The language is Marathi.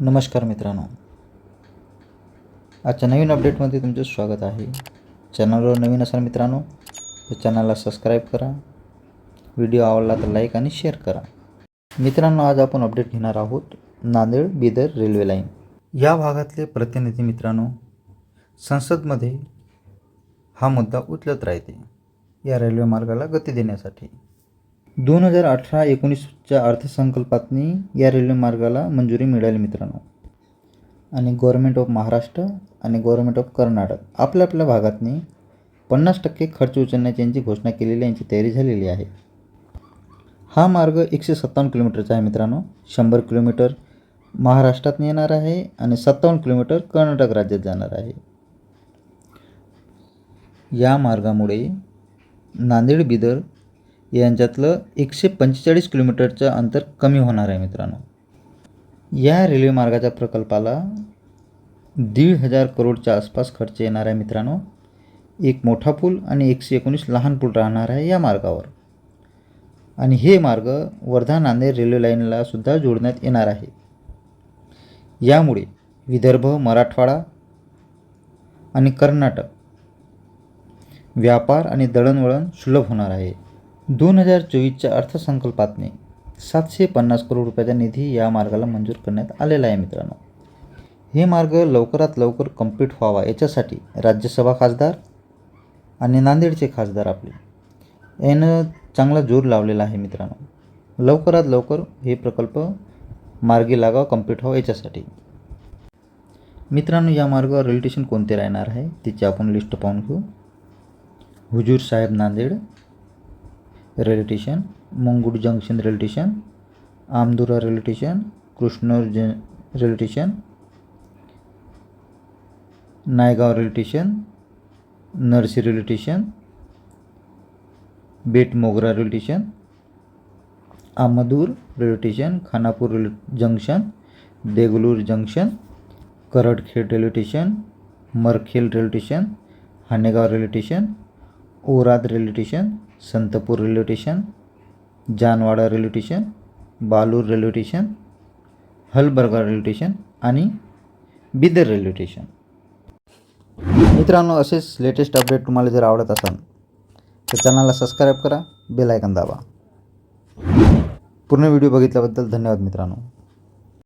नमस्कार मित्रांनो. आजच्या नवीन अपडेटमध्ये तुमचं स्वागत आहे. चॅनलवर नवीन असाल मित्रांनो तर चॅनलला सबस्क्राईब करा. व्हिडिओ आवडला तर लाईक आणि शेअर करा. मित्रांनो आज आपण अपडेट घेणार आहोत नांदेड बिदर रेल्वे लाईन. या भागातले प्रतिनिधी मित्रांनो संसदमध्ये हा मुद्दा उचलत राहते. या रेल्वे मार्गाला गती देण्यासाठी. दोन हजार अठरा एकोणीसच्या अर्थसंकल्पातनी या रेल्वे मार्गाला मंजुरी मिळाली मित्रांनो. आणि गव्हर्मेंट ऑफ महाराष्ट्र आणि गव्हर्मेंट ऑफ कर्नाटक आपल्या आपल्या भागातनी पन्नास टक्के खर्च उचलण्याची यांची घोषणा केलेली यांची तयारी झालेली आहे. हा मार्ग एकशे सत्तावन्न किलोमीटरचा आहे मित्रांनो. शंभर किलोमीटर महाराष्ट्रात येणार आहे आणि सत्तावन्न किलोमीटर कर्नाटक राज्यात जाणार आहे. या मार्गामुळे नांदेड बिदर यांच्यातलं एकशे पंचेचाळीस किलोमीटरचं अंतर कमी होणार आहे मित्रांनो. या रेल्वे मार्गाच्या प्रकल्पाला दीड हजार करोडच्या आसपास खर्च येणार आहे मित्रांनो. एक मोठा पूल आणि एकशे एकोणीस लहान पूल राहणार आहे या मार्गावर. आणि हे मार्ग वर्धा नांदेड रेल्वे लाईनला सुद्धा जोडण्यात येणार आहे. यामुळे विदर्भ मराठवाडा आणि कर्नाटक व्यापार आणि दळणवळण सुलभ होणार आहे. दोन हजार चोवीसच्या अर्थसंकल्पातने सातशे पन्नास करोड रुपयाचा निधी या मार्गाला मंजूर करण्यात आलेला आहे मित्रांनो. हे मार्ग लवकरात लवकर कंप्लीट व्हावा याच्यासाठी राज्यसभा खासदार आणि नांदेडचे खासदार आपले यानं चांगला जोर लावलेला आहे मित्रांनो. लवकरात लवकर हे प्रकल्प मार्गी लागावा कंप्लीट व्हावा याच्यासाठी. मित्रांनो या मार्गावर रेल्वे स्टेशन कोणते राहणार आहे तिची आपण लिस्ट पाहून घेऊ. Hazur Sahib Nanded railway station Mangud junction railway station Amdura railway station Krishnur ज railway station Naigaon railway station Narsi railway station Bet Mogra railway station Amdur railway station Khanapur railway junction Degloor junction Kardkhed railway station Markhel railway station Hanegaon railway station Aurad railway station Santpur railway station Janwada railway station Balur railway station Halbarga railway station आणि बिदर रेल्वे स्टेशन. मित्रांनो असेच लेटेस्ट अपडेट तुम्हाला जर आवडत असाल तर चॅनलला सबस्क्राईब करा बेल आयकन दाबा. पूर्ण व्हिडिओ बघितल्याबद्दल धन्यवाद मित्रांनो.